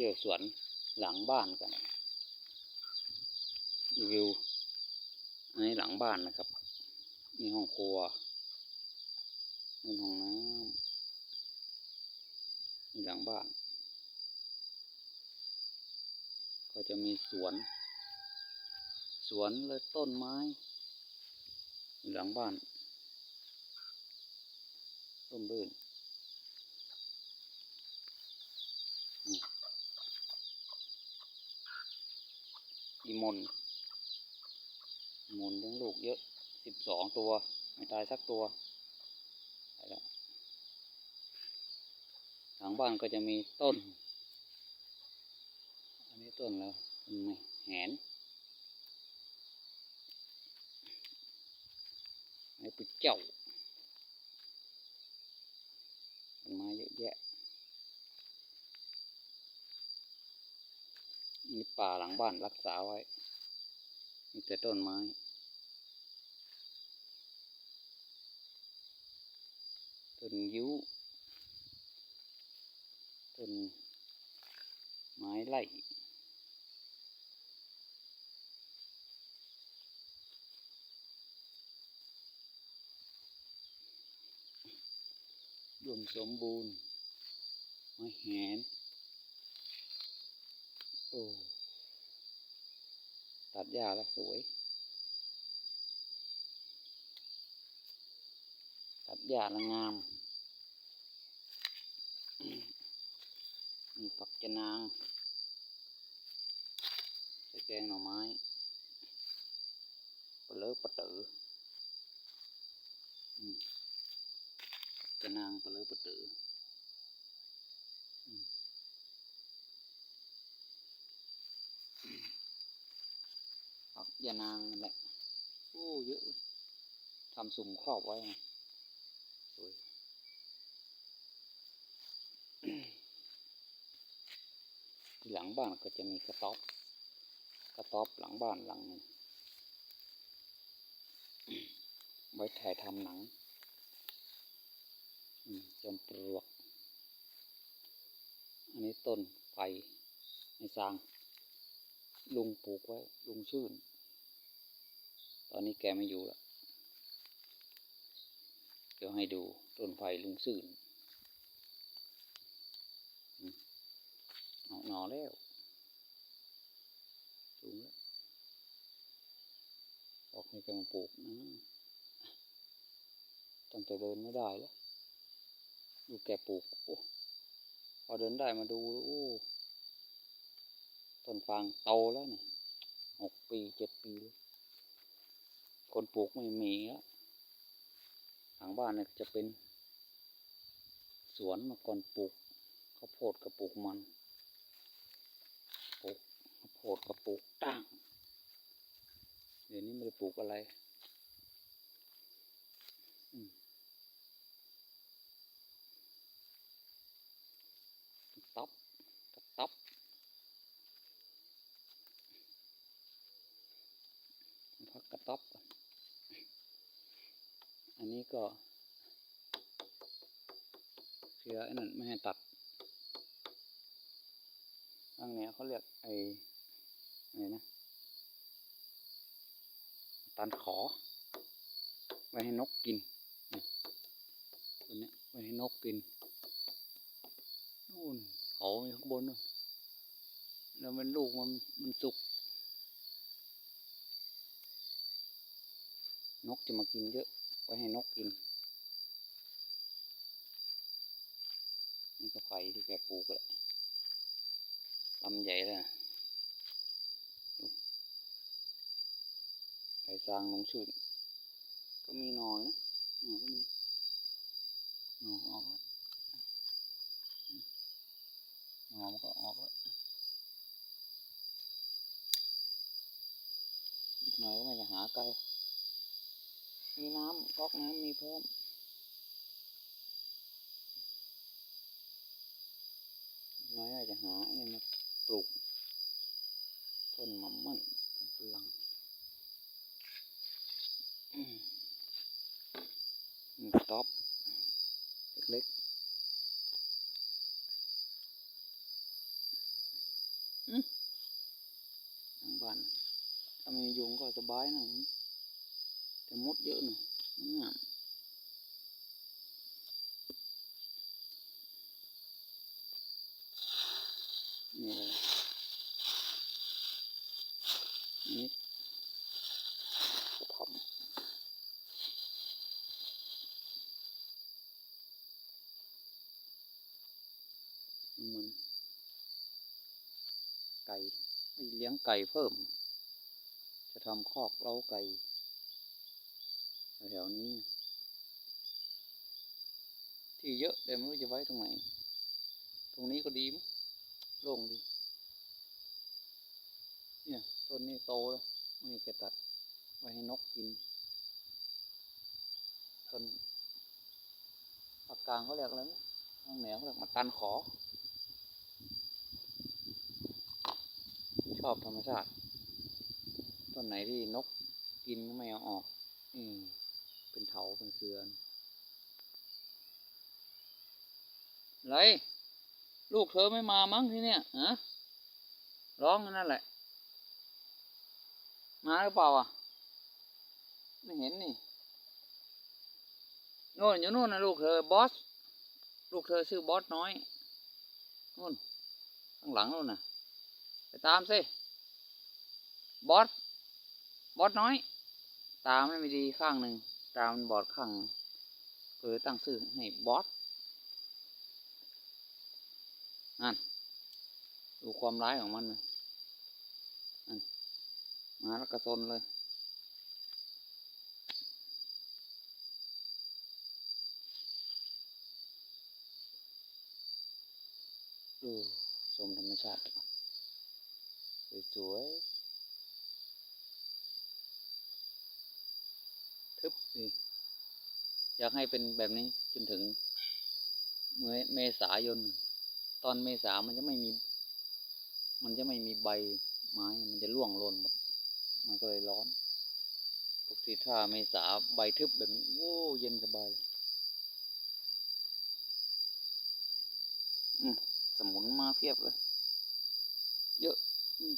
ที่ยวสวนหลังบ้านกันรีวิวอันนี้หลังบ้านนะครับมีห้องครัวมีห้องน้ำมีหลังบ้าน ก็จะมีสวน สวนและต้นไม้หลังบ้านร่มรื่นอืมอี มนมนเลี้ยงลูกเยอะสิบสองตัว ไม่ตายสักตัวไปแล้วหลังบ้านก็จะมีต้น อันนี้ต้นแล้วต้นไม้แหนไม้ปุจเจ้าต้นไม้เยอะแยะ มีป่าหลังบ้านรักษาไว้ มีแต่ต้นไม้ ต้นยิ้ว ต้นไม้ไล่รวมสมบูรณ์ไม้แหนโอ้ ตัดหญ้าแล้วสวย ตัดหญ้าแล้วงามมีฝักจะนางใส่แกงหน่อไม้ปลาเลอปลาเต๋อจะนางปลาเลอปลาเต๋อมฝัก ยานางนั่นแหละ โอ้เยอะเว้ยทำสุ่มครอบไว้สวยหลังบ้านก็จะมีกระต๊อบ กระต๊อบหลังบ้านหลังนึงไว้ถ่ายทำหนังจอมปลวก อันนี้ต้นไผ่ในสร้าง ลุงปลูกไว้ ลุงชื่น ตอนนี้แกไม่อยู่แล้วเดี๋ยวให้ดูต้นไผ่ลุงชื่นออกหนอแล้วสูงแล้วบอกให้แกมาปลูกนะตั้งแต่เดินไม่ได้แล้วดูแกปลูกโอ้พอเดินได้มาดูโอ้ต้นฟางโตแล้วนี่หกปีเจ็ดปีแล้ว คนปลูกไม่มีแล้วหลังบ้านเนี่ยจะเป็น สวนมาก่อนปลูกข้าวโพดกับปลูกมันปลูกข้าวโพดกับปลูกตั้งเดี๋ยวนี้ไม่ได้ปลูกอะไรต๊อบกต๊อบพักกระต๊อบก่อ นี้ก็เคลียร์นั่นไม่ให้ตัดทางเนี้ยเขาเรียกไอ้อะไรนะ ตันขอ ไว้ให้นกกินตัวเนี้ยไว้ให้นกกินนู่นเขาอยู่ข้างบนนู่นแล้วมันลูกมันมันสุก นกจะมากินเยอะ ไว้ให้นกกิน นี่ก็ไผ่ที่แกปลูกแหละลำใหญ่เละไผ่ซางลงชื่นก็มีหนอยนะหนอก็มีหนอออกแล้วหนอมันก็ออกแล้วอีกหน่อยก็ไม่จะหาไกล มีน้ำก๊อกน้ำมีพร้อมน้อยอาจจะหาไอ้นี่มาปลูกต้นมะม่อนต้นฝรั่งอืมนี่ต๊อบเล็กๆอืมหลังบ้าน ถ้าม่มียุงก็สบายนะ แต่มดเยอะหน่อยนงามนี่เลยนี่กระท่อมมันไก่ไม่เลี้ยงไก่เพิ่ม จะทำคอกเล้าไก่ แถวๆนี้ ที่เยอะแต่ไม่รู้จะไว้ตรงไหน ตรงนี้ก็ดีมั้งโล่งดี เนี่ยต้นนี้โตแล้วไม่แกตัดไว้ให้นกกินต้นภาคกลางเขาเรียกอะไรนะทางเหนือเขาเรียกมาตันขอ ชอบธรรมชาติ ต้นไหนที่นกกินก็ไม่เอาออก อืม เป็นเถาเป็นเครือนไรลูกเธอไม่มามั้งที่เนี่ยฮะร้องนั่นแหละ มาหรือเปล่าอะ ไม่เห็นนี่โน่นอยู่โน่นนะลูกเธอบอส ลูกเธอชื่อบอสน้อยโน่นข้างหลังโน่นนะไปตามสิบอสบอสน้อย ตามไม่ดีข้างหนึ่ง ตามันบอดข้างหนึ่งก็เลยตั้งชื่อให้บอสนั่นดูความร้ายของมันเลยนั่นมาแล้วกระซนเลยดูชมธรรมชาติไปก่อนสวยๆ ทึบดีอยากให้เป็นแบบนี้จนถึงเมื่อเมษายน ตอนเมษามันจะไม่มี มันจะไม่มีใบไม้ มันจะร่วงหล่นหมดมันก็เลยร้อนปกติถ้าเมษาใบทึบแบบนี้โอ้เย็นสบายเลยอืมสมุนมาเพียบเลย เยอะ อืม